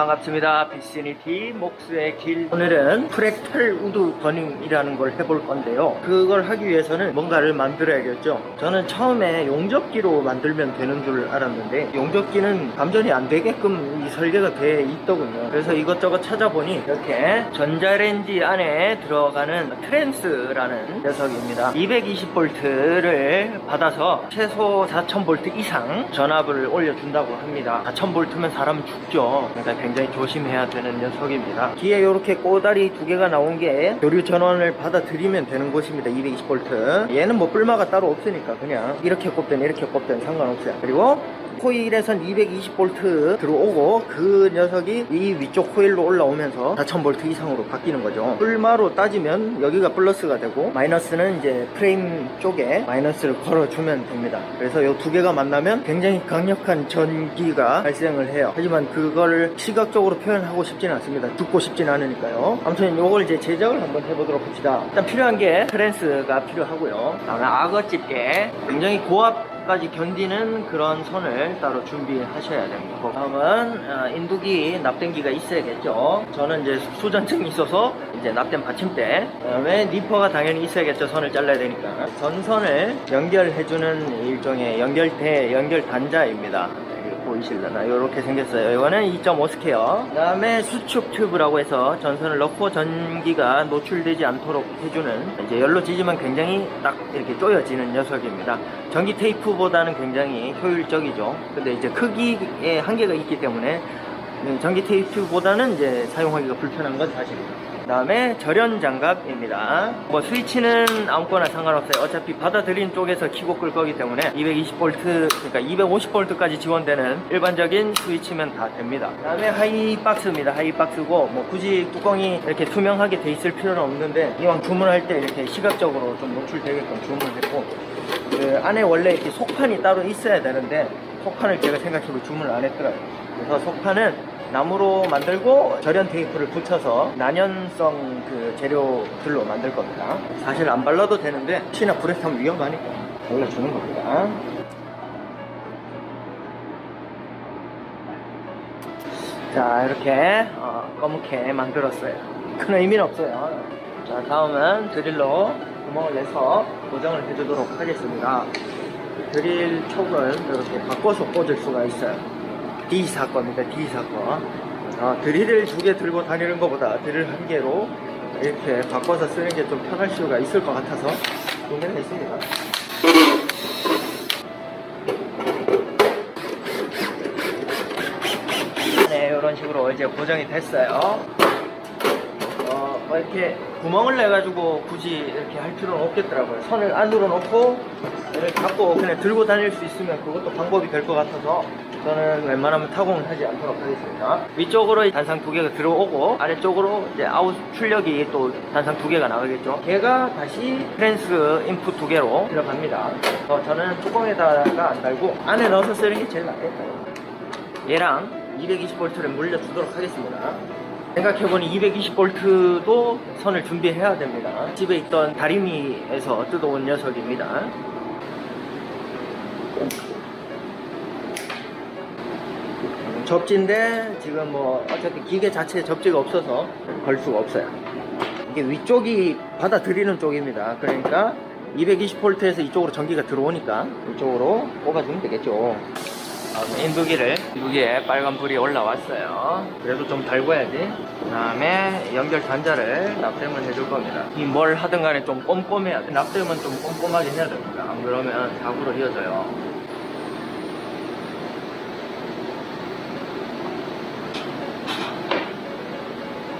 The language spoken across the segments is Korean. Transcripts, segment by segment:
반갑습니다. 비시니티 목수의 길. 오늘은 프랙탈 우드 버닝이라는 걸 해볼 건데요. 그걸 하기 위해서는 뭔가를 만들어야겠죠. 저는 처음에 용접기로 만들면 되는 줄 알았는데 용접기는 감전이 안 되게끔 이 설계가 돼 있더군요. 그래서 이것저것 찾아보니 이렇게 전자레인지 안에 들어가는 트랜스라는 녀석입니다. 220V를 받아서 최소 4000V 이상 전압을 올려준다고 합니다. 4000V면 사람 죽죠. 그러니까 굉장히 조심해야 되는 녀석입니다. 뒤에 이렇게 꼬다리 두 개가 나온 게 교류 전원을 받아들이면 되는 곳입니다. 220V. 얘는 뭐 뿔마가 따로 없으니까 그냥 이렇게 꼽든 이렇게 꼽든 상관없어요. 그리고 코일에선 220V 들어오고 그 녀석이 이 위쪽 코일로 올라오면서 4000V 이상으로 바뀌는 거죠. 뿔마로 따지면 여기가 플러스가 되고 마이너스는 이제 프레임 쪽에 마이너스를 걸어주면 됩니다. 그래서 이 두 개가 만나면 굉장히 강력한 전기가 발생을 해요. 하지만 그걸 시각적으로 표현하고 싶지는 않습니다. 듣고 싶지는 않으니까요. 아무튼 이걸 이제 제작을 한번 해보도록 합시다. 일단 필요한 게 트랜스가 필요하고요. 다음에 악어 집게 굉장히 고압 까지 견디는 그런 선을 따로 준비하셔야 됩니다. 그 다음은 어, 인두기 납땜기가 있어야겠죠. 저는 이제 수전증이 있어서 이제 납땜 받침대. 그다음에 니퍼가 당연히 있어야겠죠. 선을 잘라야 되니까. 전선을 연결해주는 일종의 연결대, 연결 단자입니다. 보이실려나 이렇게 생겼어요. 이거는 2.5 스퀘어. 그 다음에 수축 튜브라고 해서 전선을 넣고 전기가 노출되지 않도록 해주는 이제 열로 찢으면 굉장히 딱 이렇게 쪼여지는 녀석입니다. 전기 테이프보다는 굉장히 효율적이죠. 근데 이제 크기에 한계가 있기 때문에 음, 전기 테이프보다는 이제 사용하기가 불편한 건 사실입니다. 그다음에 절연 장갑입니다. 뭐 스위치는 아무거나 상관없어요. 어차피 받아들인 쪽에서 키고 끌 거기 때문에 220V 그러니까 250V까지 지원되는 일반적인 스위치면 다 됩니다. 그다음에 하이박스입니다. 하이박스고 뭐 굳이 뚜껑이 이렇게 투명하게 돼 있을 필요는 없는데 이왕 주문할 때 이렇게 시각적으로 좀 노출되게끔 주문했고 그 안에 원래 이렇게 속판이 따로 있어야 되는데 속판을 제가 생각해보고 주문을 안 했더라고요. 그래서 속판은 나무로 만들고 절연 테이프를 붙여서 난연성 그 재료들로 만들 겁니다. 사실 안 발라도 되는데 혹시나 불에 타면 위험하니까 발라주는 겁니다. 자 이렇게 어, 검게 만들었어요. 큰 의미는 없어요. 자 다음은 드릴로 구멍을 내서 고정을 해주도록 하겠습니다. 드릴 촉을 이렇게 바꿔서 꽂을 수가 있어요. D 사건입니다. D 사건. 아, 드릴을 두 개 들고 다니는 것보다 드릴 한 개로 이렇게 바꿔서 쓰는 게 좀 편할 수가 있을 것 같아서 구매를 했습니다. 네, 이런 식으로 이제 고정이 됐어요. 어, 뭐 이렇게 구멍을 내가지고 굳이 이렇게 할 필요는 없겠더라고요. 선을 안으로 넣고 이렇게 갖고 그냥 들고 다닐 수 있으면 그것도 방법이 될 것 같아서 저는 웬만하면 타공을 하지 않도록 하겠습니다. 위쪽으로 단상 두 개가 들어오고 아래쪽으로 이제 아웃 출력이 또 단상 두 개가 나가겠죠. 걔가 다시 트랜스 인풋 두 개로 들어갑니다. 어, 저는 뚜껑에다가 안 달고 안에 넣어서 쓰는 게 제일 낫겠어요. 얘랑 220V를 물려주도록 하겠습니다. 생각해보니 220V도 선을 준비해야 됩니다. 집에 있던 다리미에서 뜯어온 녀석입니다. 접지인데 지금 뭐 어차피 기계 자체에 접지가 없어서 걸 수가 없어요. 이게 위쪽이 받아들이는 쪽입니다. 그러니까 220V에서 이쪽으로 전기가 들어오니까 이쪽으로 꼽아주면 되겠죠. 다음에 인두기를 인두기에 빨간 불이 올라왔어요. 그래도 좀 달궈야지. 그 다음에 연결 단자를 납땜을 해줄 겁니다. 이 뭘 하든 간에 좀 꼼꼼해야 돼. 납땜은 좀 꼼꼼하게 해야 됩니다. 안 그러면 사고로 이어져요.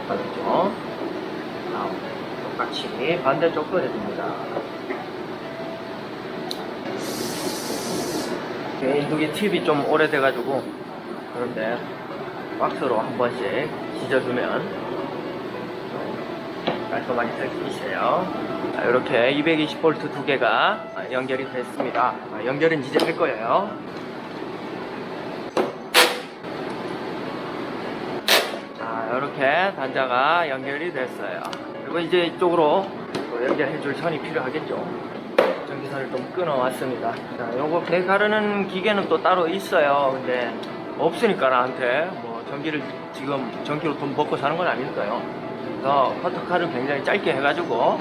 맞죠? 다음 똑같이 반대쪽도 해줍니다. 인두기 팁이 좀 오래돼가지고 그런데 박스로 한 번씩 찢어주면 깔끔하게 될수 있어요. 자, 이렇게 220V 두 개가 연결이 됐습니다. 아, 연결은 이제 할 거예요. 자, 이렇게 단자가 연결이 됐어요. 그리고 이제 이쪽으로 또 연결해 줄 선이 필요하겠죠. 전기선을 좀 끊어왔습니다. 자, 요거 배 가르는 기계는 또 따로 있어요. 근데 없으니까 나한테 뭐 전기를 지금 전기로 돈 벌고 사는 건 아니니까요. 그래서 커터칼을 굉장히 짧게 해가지고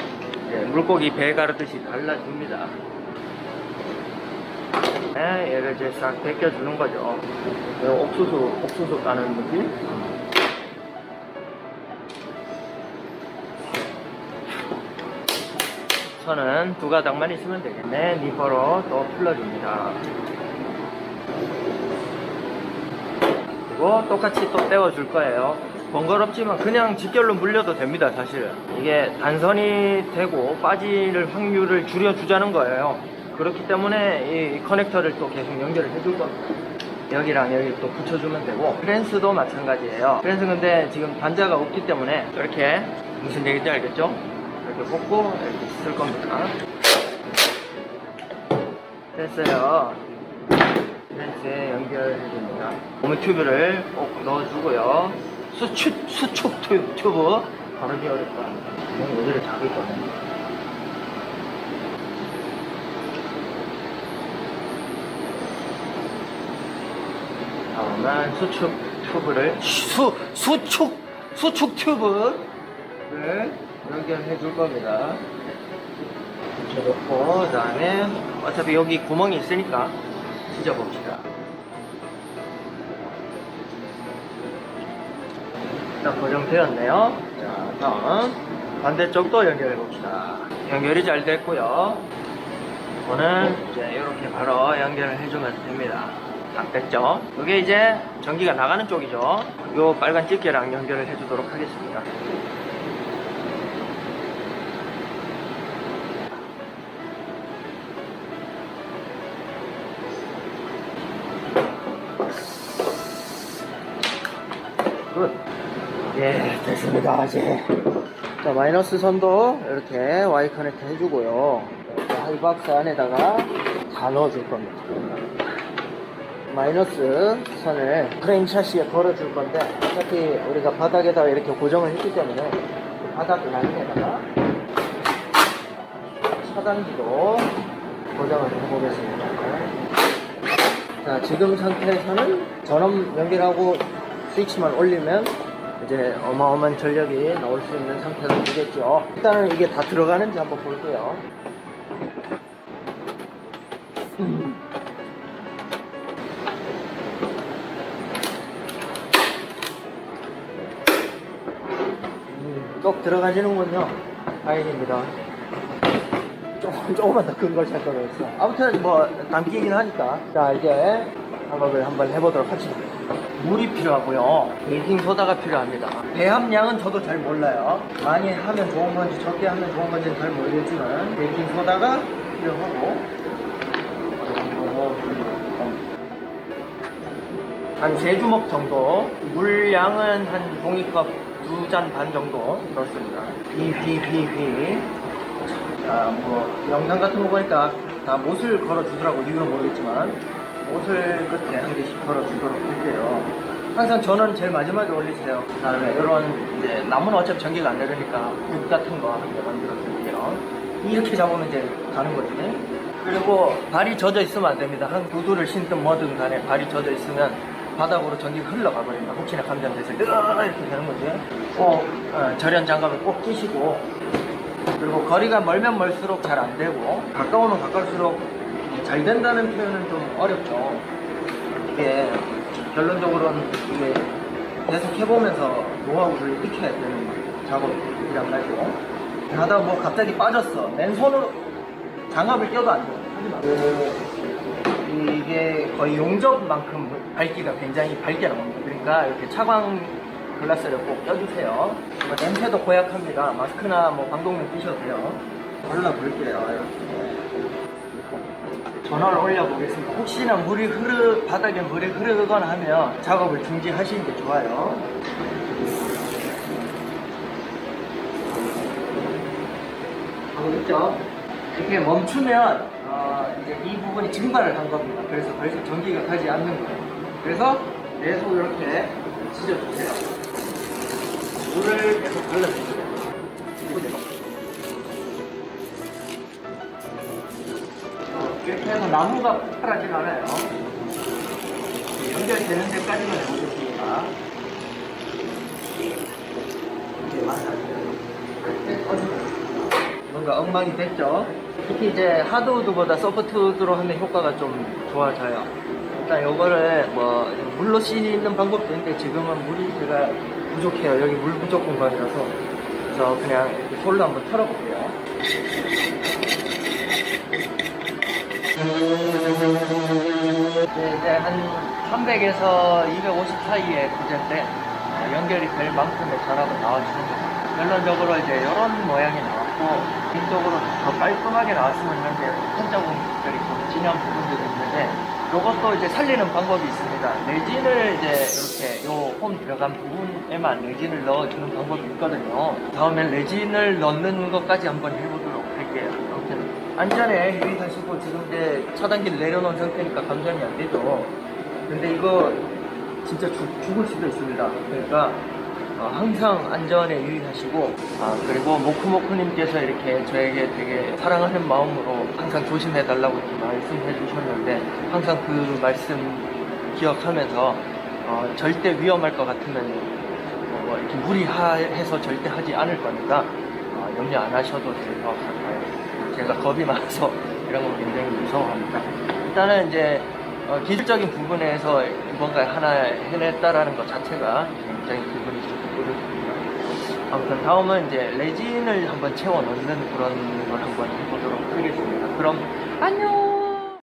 물고기 배 가르듯이 갈라줍니다. 네, 얘를 이제 싹 벗겨주는 거죠. 이거 옥수수, 옥수수 까는 느낌? 선은 두 가닥만 있으면 되겠네. 니퍼로 또 풀러줍니다. 그리고 똑같이 또 떼어줄 거예요. 번거롭지만 그냥 직결로 물려도 됩니다, 사실. 이게 단선이 되고 빠질 확률을 줄여주자는 거예요. 그렇기 때문에 이 커넥터를 또 계속 연결을 해줄 겁니다. 여기랑 여기 또 붙여주면 되고 프랜스도 마찬가지예요. 프랜스 근데 지금 단자가 없기 때문에 이렇게 무슨 얘기인지 알겠죠? 이렇게 꽂고 이렇게 쓸 겁니다. 됐어요. 프랜스에 연결해줍니다. 고무 튜브를 꼭 넣어주고요. 수축, 수축 튜브, 튜브. 바르기 어렵다. 이건 여기를 잡을 거네. 다음은 수축 튜브를 수 수축 수축 튜브를 연결해 줄 겁니다. 붙여놓고 그 다음에 어차피 여기 구멍이 있으니까 찢어 봅시다. 일단 고정되었네요. 자, 다음 반대쪽도 연결해 봅시다. 연결이 잘 됐고요. 이거는 이제 이렇게 바로 연결을 해주면 됩니다. 딱 됐죠? 이게 이제 전기가 나가는 쪽이죠. 요 빨간 집게랑 연결을 해주도록 하겠습니다. 예, 됐습니다. 이제. 자, 마이너스 선도 이렇게 Y 커넥터 해주고요. 이렇게 하이박스 안에다가 다 넣어줄 겁니다. 마이너스 선을 프레임 샤시에 걸어줄 건데 어차피 우리가 바닥에다가 이렇게 고정을 했기 때문에 그 바닥 라인에다가 차단기로 고정을 해보겠습니다. 자, 지금 상태에서는 전원 연결하고 스위치만 올리면 이제 어마어마한 전력이 나올 수 있는 상태가 되겠죠. 일단은 이게 다 들어가는지 한번 볼게요. 음, 쏙 들어가지는군요. 다행입니다. 조금, 조금만 더 큰 걸 살 거였어. 아무튼 뭐 담기긴 하니까. 자, 이제 작업을 한번 해보도록 하죠. 물이 필요하고요. 베이킹 소다가 필요합니다. 배합량은 저도 잘 몰라요. 많이 하면 좋은 건지 적게 하면 좋은 건지는 잘 모르겠지만 베이킹 소다가 필요하고 한 세 주먹 정도 물량은 한 종이컵 두 잔 반 정도 넣습니다. 비비비비 자, 뭐 영상 같은 거 보니까 다 못을 걸어 주더라고 이유는 모르겠지만 못을 끝에 한 개씩 걸어 주도록 할게요. 항상 저는 제일 마지막에 올리세요. 그 다음에 이런 이제 나무는 어차피 전기가 안 되니까 붓 같은 거 한 개 만들어 줄게요. 이렇게 잡으면 이제 가는 거지. 그리고 발이 젖어 있으면 안 됩니다. 한 구두를 신든 뭐든 간에 발이 젖어 있으면 바닥으로 전기가 흘러가 버립니다. 혹시나 감전돼서 이렇게 되는 거지. 꼭 어, 절연 장갑을 꼭 끼시고 그리고 거리가 멀면 멀수록 잘 안 되고 가까우면 가까울수록 잘 된다는 표현은 좀 어렵죠. 이게 결론적으로는 이게 계속 해보면서 노하우를 익혀야 되는 작업이란 말이고 하다 뭐 갑자기 빠졌어. 맨손으로 장갑을 껴도 안 돼. 그, 이게 거의 용접만큼 밝기가 굉장히 밝게 나옵니다. 그러니까 이렇게 차광 글라스를 꼭 껴주세요. 뭐 냄새도 고약합니다. 마스크나 뭐 방독면 끼셔도 돼요. 발라볼게요. 이렇게. 전원을 올려보겠습니다. 혹시나 물이 흐르, 바닥에 물이 흐르거나 하면 작업을 중지하시는 게 좋아요. 하고 있죠? 이렇게 멈추면 어, 이제 이 부분이 증발을 한 겁니다. 그래서 더 이상 전기가 가지 않는 거예요. 그래서 계속 이렇게 찢어주세요. 물을 계속 발라주세요. 나무가 폭발하진 않아요. 연결되는 데까지만 해보겠습니다. 뭔가 엉망이 됐죠. 특히 이제 하드우드보다 소프트우드로 하면 효과가 좀 좋아져요. 일단 요거를 뭐 물로 씻는 방법도 있는데 지금은 물이 제가 부족해요. 여기 물 부족 공간이라서 그래서 그냥 솔로 한번 털어볼게요. 이제, 한 300에서 250 사이의 구제인데 어, 연결이 될 만큼의 자락은 나와주는 거죠. 결론적으로 이제 이런 모양이 나왔고 개인적으로 더 깔끔하게 나왔으면 하는데 한자공들이 좀 진한 부분들이 있는데 이것도 이제 살리는 방법이 있습니다. 레진을 이제 이렇게 요 홈 들어간 부분에만 레진을 넣어주는 방법이 있거든요. 다음에 레진을 넣는 것까지 한번 해보도록 할게요. 안전에 유의하시고 지금 이제 차단기를 내려놓은 상태니까 감전이 안 되죠. 근데 이거 진짜 죽, 죽을 수도 있습니다. 그러니까 어, 항상 안전에 유의하시고 아 그리고 모크모크님께서 이렇게 저에게 되게 사랑하는 마음으로 항상 조심해 달라고 이렇게 말씀해 주셨는데 항상 그 말씀 기억하면서 어, 절대 위험할 것 같으면 어, 뭐 이렇게 무리해서 절대 하지 않을 거니까 어, 염려 안 하셔도 될 것 같아요. 제가 겁이 많아서 이런 거 굉장히 무서워합니다. 일단은 이제 어, 기술적인 부분에서 뭔가 하나 해냈다라는 것 자체가 굉장히 기분이 좋거든요. 아무튼 다음은 이제 레진을 한번 채워 넣는 그런 걸 한번 해보도록 하겠습니다. 그럼 안녕!